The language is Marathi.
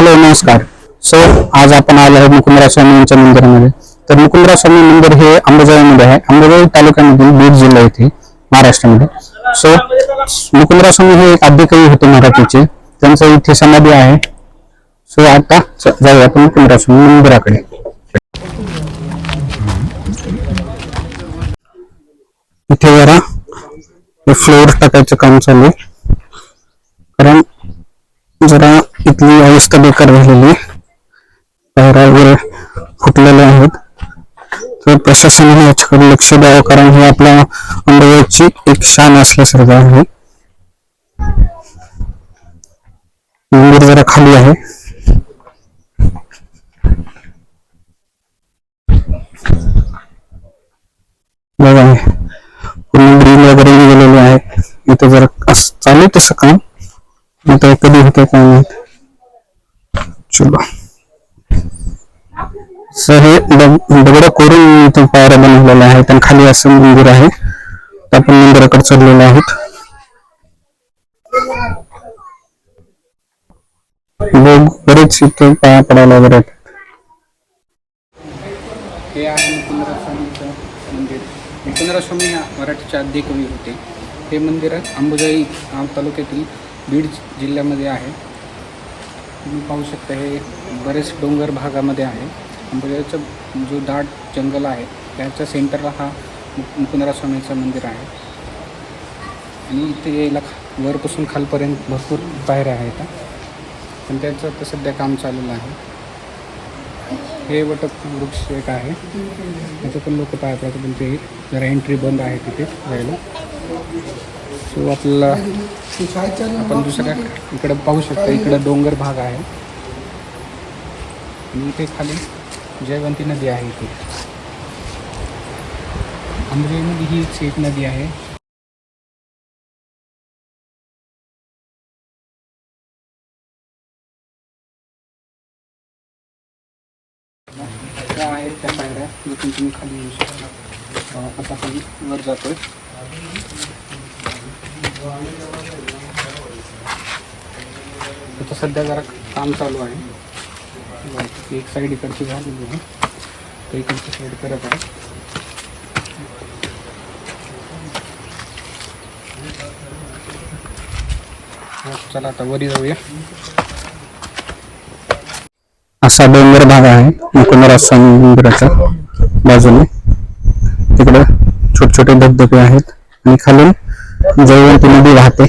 हॅलो नमस्कार. सो आज आपण आलो आहोत मुकुंदराव स्वामी यांच्या मंदिरामध्ये. तर मुकुंदराव स्वामी मंदिर हे अंबेजोगाईमध्ये आहे. अंबेजोगाई तालुक्यामधील बीड जिल्हा येथे महाराष्ट्रामध्ये. सो मुकुंदराव स्वामी हे एक आद्यकवी होते मराठीचे. त्यांचं इथे समाधी आहे. सो आता जाऊया आपण मुकुंदराव स्वामी मंदिराकडे. इथे जरा फ्लोअर टाकायचं काम चालू आहे. कारण इथली अवस्था बेकार झालेली पायऱ्या वगैरे फुटलेल्या आहेत तर प्रशासनाने याच्याकडे लक्ष द्यावं कारण हे आपल्या अंडरवर्ल्डची एक शान असल्यासारखं आहे मंदिर जरा खाली आहे बघा पूर्ण ग्रीन वगैरे गेलेले आहे इथे जरा चालू तसं काम आता कधी होते काय माहित चलो. सर हे दगड कोरून तो पायऱ्या बनवलेला आहे आणि खाली असं मंदिर आहे. आपण मंदिराकडे चढलेलो आहोत. लोक बरेच इथे पाया पडायला वगैरे हे आहे मुकुंदराव मंदिर. मुकुंदराव स्वामी हा मराठीचे आद्य कवी होते. हे मंदिर अंबुजाई तालुक्यातील बीड जिल्ह्यामध्ये आहे. तुम्ही पाहू शकता हे बरेच डोंगर भागामध्ये आहे. अंबुजाईचं जो दाट जंगल आहे त्याच्या सेंटरला हा मुकुंदरा स्वामीचं मंदिर आहे. आणि इथे यायला वरपासून खालपर्यंत भरपूर पायऱ्या आहेत. पण त्याचं आता सध्या काम चाललेलं आहे. हे वटक वृक्ष एक आहे. त्याचं पण लोक पाहतात. पण ते जरा एंट्री बंद आहे तिथे जायला. सो आपल्याला आपण दुसऱ्या इकडे पाहू शकतो इकडे डोंगर भाग आहे. आणि इथे खाली जयवंती नदी आहे इथे. नदी हीच एक नदी आहे. त्या आहेत त्या पायऱ्या तुम्ही खाली येऊ शकता. आता खाली वर जातोय. आता सध्या जरा काम चालू आहे. एक साईड इकडची झालेली आहे. तर इकडची साईड करत आहे. चला आता वरी जाऊया. असा डोंगर भाग आहे. मुकुंदरा समुद्राच्या बाजूने. तिकडे छोटे छोटे धबधबे आहेत. आणि खालून जयवंती नदी वाहते